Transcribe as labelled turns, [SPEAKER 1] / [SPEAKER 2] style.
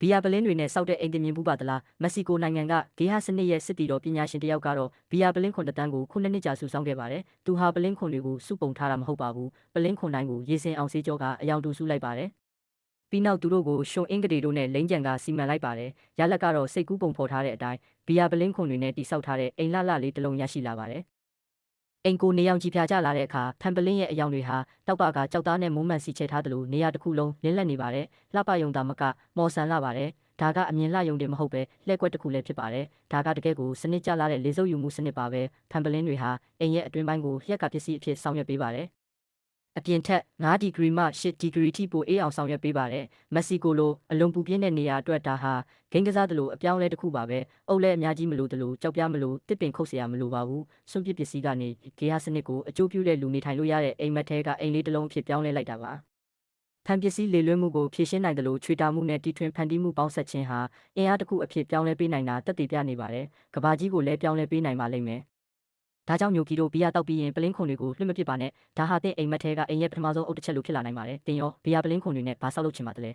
[SPEAKER 1] ဘီယာပလင်းတွေနဲ့စောက်တဲ့အိမ်တင်မြင်မှုပါသလားမက္ဆီကိုနိုင်ငံကဂေဟာစနစ်ရဲ့စစ်တီတော်ပညာရှင်တစ်ယောက်ကတော့ဘီယာပလင်းခွန်တစ်တန်းကိုခုနှစ်နှစ်ကြာစုဆောင်းခဲ့ပါတယ်သူဟာပလင်းခွန်တွေကိုစုပုံထားတာမဟုတ်ပါဘူးပလင်းခွန်တိုင်းကိုရေစင်အောင်ဆေးကြောကအယောင်တူစုလိုက်ပါတယ်ပြီးနောက်သူတို့ကိုရှွန်အင်္ဂတေတို့နဲ့လိမ့်ကြံကစီမံလိုက်ပါတယ်ရလက်ကတော့စိတ်ကူးပုံဖော်ထားတဲ့အတိုင်းဘီယာပလင်းခွန်တွေနဲ့တိဆောက်ထားတဲ့အိမ်လှလှလေးတစ်လုံးရရှိလာပါတယ် အိမ်ကိုနေအောင်ကြည်ဖြာကြလာတဲ့အခါဖန်ပလင်းရဲ့အယောင်တွေဟာတောက်ကကကြောက်သားနဲ့မုံမှန်စီချဲထားသလိုနေရာတစ်ခုလုံးလင်းလက်နေပါတယ်လှပယုံတာမကမော်ဆန်လာပါတယ်ဒါကအမြင်လှယုံတယ်မဟုတ်ပဲလှည့်ကွက်တစ်ခုလည်းဖြစ်ပါတယ်ဒါကတကယ်ကိုစနစ်ကျလာတဲ့လေစုပ်ယူမှုစနစ်ပါပဲဖန်ပလင်းတွေဟာအိမ်ရဲ့အတွင်းပိုင်းကိုလျက်ကပစ္စည်းအဖြစ်ဆောင်ရွက်ပေးပါတယ် အပြင်ထက်9ဒီဂရီမှ10ဒီဂရီထိပိုအေးအောင်ဆောင်ရွက်ပေးပါတယ်မက္ဆီကိုလိုအလွန်ပူပြင်းတဲ့နေရာအတွက်ဒါဟာဂိမ်းကစားသလိုအပြောင်းအလဲတစ်ခုပါပဲအုပ်လဲအများကြီးမလို့တလို့ကြောက်ပြားမလို့တစ်ပင်ခုတ်เสียမလို့ပါဘူးစွန့်ပစ်ပစ္စည်းကနေဂေဟာစနစ်ကိုအကျိုးပြုတဲ့လူနေထိုင်လို့ရတဲ့အိမ်မက်ထဲကအိမ်လေးတစ်လုံးအဖြစ်ပြောင်းလဲလိုက်တာပါဖန်ပစ္စည်းလေလွှဲမှုကိုဖြည့်ရှင်းနိုင်တယ်လို့ချွေတာမှုနဲ့တီထွင်ဖန်တီးမှုပေါင်းဆက်ခြင်းဟာအင်အားတစ်ခုအဖြစ်ပြောင်းလဲပေးနိုင်တာတက်တည်ပြနေပါတယ်ကဘာကြီးကိုလည်းပြောင်းလဲပေးနိုင်ပါလိမ့်မယ် ဒါကြောင့်ညိုကီတို့ဘီယာတောက်ပြီးရင်ပလင်းခွန်တွေကိုလွှတ်မပစ်ပါနဲ့ဒါဟာတဲ့အိမ်မက်ထဲကအိမ်ရဲ့ပထမဆုံးအုတ်တစ်ချက်လိုဖြစ်လာနိုင်ပါတယ်တင်ရောဘီယာပလင်းခွန်တွေနဲ့ဘာဆောက်လုပ်ချင်ပါသလဲ